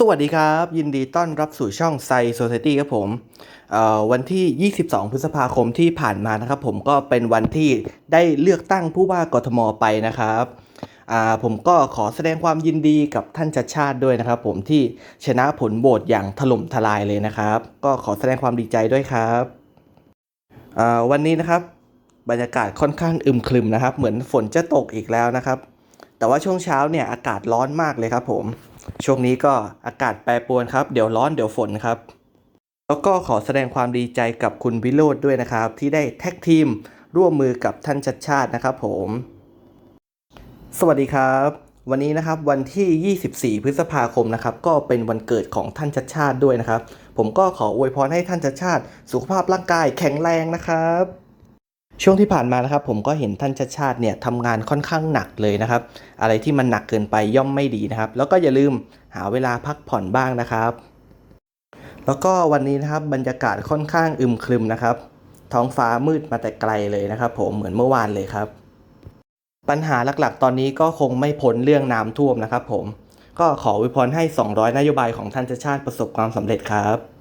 สวัสดีครับ ยินดีต้อนรับสู่ช่องไซโซ c i ตี้ครับผมวันที่ 22 พฤษภาคมที่ผ่านมานะครับ ผมก็เป็นวันที่ได้เลือกตั้งผู้ว่ากทมไปนะครับผมก็ขอแสดงความยินดีกับท่านชัดชาติด้วยนะครับ ผมที่ชนะผลโหวตอย่างถล่มทลายเลยนะครับ ก็ขอแสดงความดีใจด้วยครับวันนี้นะครับ บรรยากาศค่อนข้างอึมครึมนะครับ เหมือนฝนจะตกอีกแล้วนะครับ แต่ว่าช่วงเช้าเนี่ยอากาศร้อนมากเลยครับผม ช่วงนี้ก็อากาศแปรปรวนครับ เดี๋ยวร้อนเดี๋ยวฝนครับ แล้วก็ขอแสดงความดีใจกับคุณวิโรธด้วยนะครับ ที่ได้แท็กทีมร่วมมือกับท่านชัดชาตินะครับผม สวัสดีครับ วันนี้นะครับวันที่ 24 พฤษภาคมนะครับ ก็เป็นวันเกิดของท่านชัดชาติด้วยนะครับ ผมก็ขออวยพรให้ท่านชัดชาติ สุขภาพร่างกายแข็งแรงนะครับ ช่วงที่ผ่านมานะครับผมก็เห็นท่านชัดชาติเนี่ยทำงานค่อนข้างหนักเลยนะครับ อะไรที่มันหนักเกินไปย่อมไม่ดีนะครับ แล้วก็อย่าลืมหาเวลาพักผ่อนบ้างนะครับ แล้วก็วันนี้นะครับบรรยากาศค่อนข้างอึมครึมนะครับ ท้องฟ้ามืดมาแต่ไกลเลยนะครับ ผมเหมือนเมื่อวานเลยครับ ปัญหาหลักๆ ตอนนี้ก็คงไม่พ้นเรื่องน้ำท่วมนะครับ ผมก็ขออวยพรให้ 200 นโยบายของท่านชัดชาติประสบความสำเร็จครับ